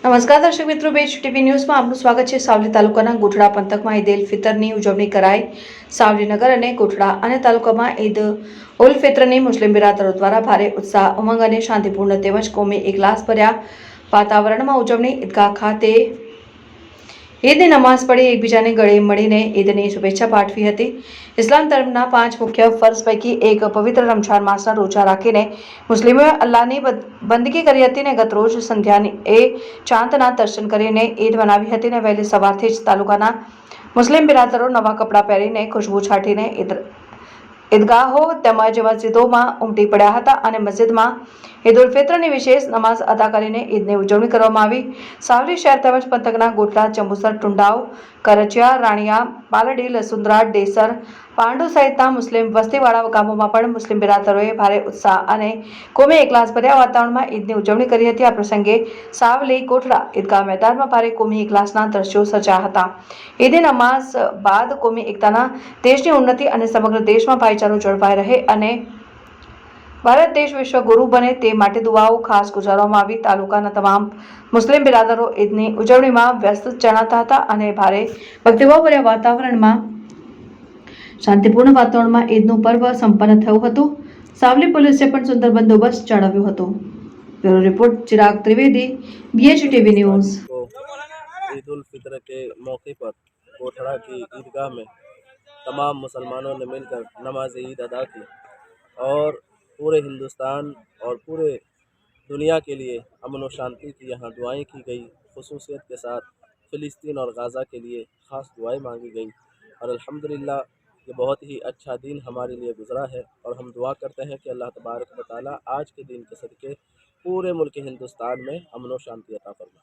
નમસ્કાર, દર્શક મિત્રો બેચ ટીવી ન્યૂઝમાં આપનું સ્વાગત છે. સાવલી તાલુકાના ગોઠડા પંથકમાં ઈદ ઉલ ફિતરની ઉજવણી કરાઈ. સાવલીનગર અને ગોઠડા અને તાલુકામાં ઈદ ઉલ ફિત્રની મુસ્લિમ બિરાદરો દ્વારા ભારે ઉત્સાહ, ઉમંગ અને શાંતિપૂર્ણ તેમજ કોમી એકલાસ ભર્યા. વાતાવરણમાં ઉજવણી ઈદગાહ ખાતે ઈદની નમાઝ પડી એકબીજાને ગળે મળીને ઈદની શુભેચ્છા પાઠવી હતી. ઇસ્લામ ધર્મના પાંચ મુખ્ય ફર્ઝ પૈકી એક પવિત્ર રમઝાન માસના રોજા રાખીને મુસ્લિમોએ અલ્લાહની બદ- બંદગી કરી હતી ને ગત રોજ સંધ્યાની એ ચાંદના દર્શન કરીને ઈદ મનાવી હતી ને વહેલી સવારથી જ તાલુકાના મુસ્લિમ બિરાદરો નવા કપડાં પહેરીને ખુશબુ છાંટીને ઈદ ઈદગાહો તેમજ મસ્જિદોમાં ઉમટી પડ્યા હતા અને મસ્જિદમાં ઈદ ઉલ ફિત્રની વિશેષ નમાઝ અદા કરીને ઈદની ઉજવણી કરવામાં આવી. સાવલી શહેર તેમજ પંથકના ગોટલા ચંબુસર ટુંડાવ કરચિયા રાણિયા પાલડી લસુંદરા ડેસર, પાંડુ સહિતના મુસ્લિમ વસ્તીવાળા ગામોમાં પણ મુસ્લિમ બિરાદરોએ ભારે ઉત્સાહ અને કોમી એકલાસ ભર્યા વાતાવરણમાં ઈદની ઉજવણી કરી હતી. આ પ્રસંગે સાવલી કોઠડા ઈદગાહ મેદાનમાં ભારે કોમી એકલાસના દ્રશ્યો સર્જા હતા. ઈદની નમાઝ બાદ કોમી એકતાના દેશની ઉન્નતિ અને સમગ્ર દેશમાં ભાઈચારો જળવાઈ રહે અને ભારત દેશ વિશ્વગુરુ બને તે માટે દુઆઓ ખાસ ગુજારવામાં આવી તાલુકાના તમામ મુસ્લિમ બિરાદરો ઈદની ઉજવણીમાં વ્યસ્ત જણાતા હતા અને ભારે ભક્તિભાવભર્યા વાતાવરણમાં શાંતિપૂર્ણ વાતાવરણમાં ઈદનું પર્વ સંપન્ન થયું હતું સાવલી પોલીસે પણ સુંદર બંદોબસ્ત જાળવ્યો હતો bureau report Chirag Trivedi BHTV news को ईद उल फितर के मौके पर कोठड़ा की ईदगाह में तमाम मुसलमानों ने मिलकर नमाज ईद अदा की और پورے ہندوستان اور پورے دنیا کے لیے امن و شانتی کی یہاں دعائیں کی گئی خصوصیت کے ساتھ فلسطین اور غازہ کے لیے خاص دعائیں مانگی گئیں۔ اور الحمدللہ، یہ بہت ہی اچھا دن ہمارے لیے گزرا ہے۔ اور ہم دعا کرتے ہیں کہ اللہ تبارک و تعالیٰ آج کے دن کے صدقے پورے ملک ہندوستان میں امن و شانتی عطا فرمائے۔